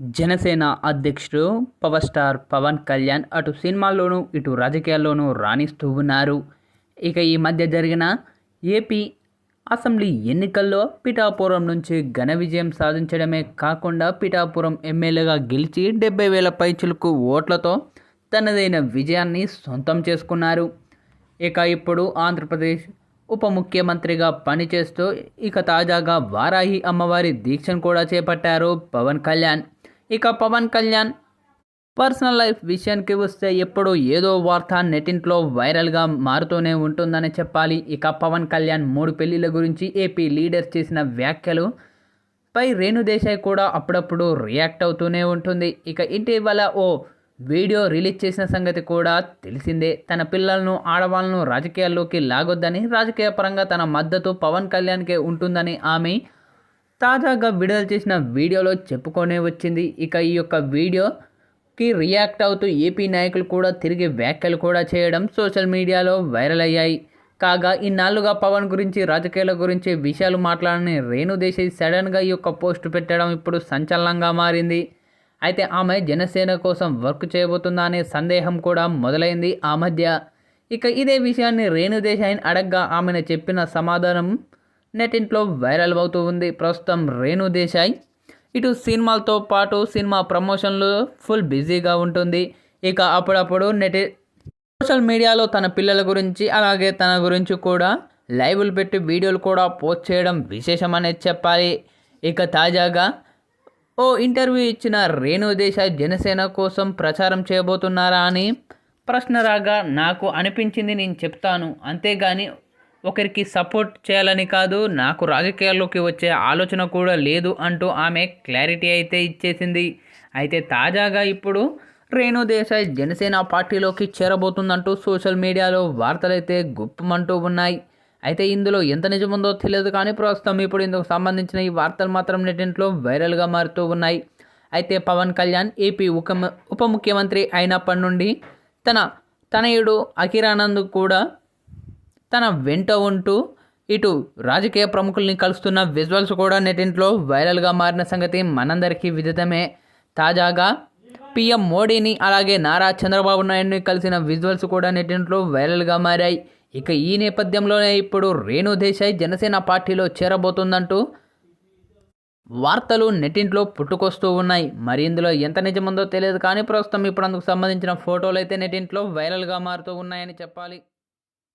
జనసేన అధ్యక్షుడు power star Pawan Kalyan అటు సినిమాల్లోనూ ఇటు రాజకీయాల్లోనూ రాణిస్తూ ఉన్నారు. ఇక ఈ మధ్య జరిగిన ఏపీ అసెంబ్లీ ఎన్నికల్లో పిఠాపురం నుంచి ఘన విజయం సాధించడమే కాకుండా పిఠాపురం ఎమ్మెల్యేగా గెలిచి డెబ్బై వేల పైచులకు ఓట్లతో తనదైన విజయాన్ని సొంతం చేసుకున్నారు. ఇక ఇప్పుడు ఆంధ్రప్రదేశ్ ఉప ముఖ్యమంత్రిగా పనిచేస్తూ ఇక తాజాగా వారాహి అమ్మవారి దీక్షను కూడా చేపట్టారు పవన్ కళ్యాణ్. ఇక పవన్ కళ్యాణ్ పర్సనల్ లైఫ్ విషయానికి వస్తే ఎప్పుడు ఏదో వార్త నెటింట్లో వైరల్గా మారుతూనే ఉంటుందని చెప్పాలి. ఇక పవన్ కళ్యాణ్ మూడు పెళ్ళిళ్ళ గురించి ఏపీ లీడర్ చేసిన వ్యాఖ్యలు పై రేణుదేశాయ్ కూడా అప్పుడప్పుడు రియాక్ట్ అవుతూనే ఉంటుంది. ఇక ఇటీవల ఓ వీడియో రిలీజ్ చేసిన సంగతి కూడా తెలిసిందే. తన పిల్లలను ఆడవాళ్ళను రాజకీయాల్లోకి లాగొద్దని రాజకీయ పరంగా తన మద్దతు పవన్ కళ్యాణ్కే ఉంటుందని ఆమె తాజాగా విడుదల చేసిన వీడియోలో చెప్పుకొనే వచ్చింది. ఇక ఈ యొక్క వీడియోకి రియాక్ట్ అవుతూ ఏపీ నాయకులు కూడా తిరిగి వ్యాఖ్యలు కూడా చేయడం సోషల్ మీడియాలో వైరల్ అయ్యాయి. కాగా ఇన్నాళ్ళుగా పవన్ గురించి రాజకీయాల గురించి విషయాలు మాట్లాడని రేణు దేశాయ్ సడన్గా ఈ యొక్క పోస్ట్ పెట్టడం ఇప్పుడు సంచలనంగా మారింది. అయితే ఆమె జనసేన కోసం వర్క్ చేయబోతుందా అనే సందేహం కూడా మొదలైంది ఆ మధ్య. ఇక ఇదే విషయాన్ని రేణు దేశాయిని అడగ్గా ఆమెను చెప్పిన సమాధానం నెటింట్లో వైరల్ అవుతూ ఉంది. ప్రస్తుతం రేణు దేశాయ్. ఇటు సినిమాలతో పాటు సినిమా ప్రమోషన్లు ఫుల్ బిజీగా ఉంటుంది. ఇక అప్పుడప్పుడు నెట్ సోషల్ మీడియాలో తన పిల్లల గురించి అలాగే తన గురించి కూడా లైవ్లు పెట్టి వీడియోలు కూడా పోస్ట్ చేయడం విశేషమనే చెప్పాలి. ఇక తాజాగా ఓ ఇంటర్వ్యూ ఇచ్చిన రేణు దేశాయ్ జనసేన కోసం ప్రచారం చేయబోతున్నారా అని ప్రశ్న రాగా నాకు అనిపించింది నేను చెప్తాను. అంతేగాని ఒకరికి సపోర్ట్ చేయాలని కాదు నాకు రాజకీయాల్లోకి వచ్చే ఆలోచన కూడా లేదు అంటూ ఆమె క్లారిటీ అయితే ఇచ్చేసింది. అయితే తాజాగా ఇప్పుడు రేణు దేశాయ్ జనసేన పార్టీలోకి చేరబోతుందంటూ సోషల్ మీడియాలో వార్తలైతే గుప్పమంటూ ఉన్నాయి. అయితే ఇందులో ఎంత నిజముందో తెలియదు కానీ ప్రస్తుతం ఇప్పుడు ఇందుకు సంబంధించిన ఈ వార్తలు మాత్రం నెటింట్లో వైరల్గా మారుతూ ఉన్నాయి. అయితే పవన్ కళ్యాణ్ ఏపీ ఉప ఉప ముఖ్యమంత్రి అయినప్పటి నుండి తన తనయుడు అఖిరానంద్ కూడా తన వెంట ఉంటూ ఇటు రాజకీయ ప్రముఖుల్ని కలుస్తున్న విజువల్స్ కూడా నెటింట్లో వైరల్గా మారిన సంగతి మనందరికీ విదితమే. తాజాగా పీఎం మోడీని అలాగే నారా చంద్రబాబు నాయుడిని కలిసిన విజువల్స్ కూడా నెటింట్లో వైరల్గా మారాయి. ఇక ఈ నేపథ్యంలోనే ఇప్పుడు రేణు దేశాయ్ జనసేన పార్టీలో చేరబోతుందంటూ వార్తలు నెటింట్లో పుట్టుకొస్తూ ఉన్నాయి. మరి ఇందులో ఎంత నిజముందో తెలియదు కానీ ప్రస్తుతం ఇప్పుడు అందుకు సంబంధించిన ఫోటోలు అయితే నెటింట్లో వైరల్గా మారుతూ ఉన్నాయని చెప్పాలి.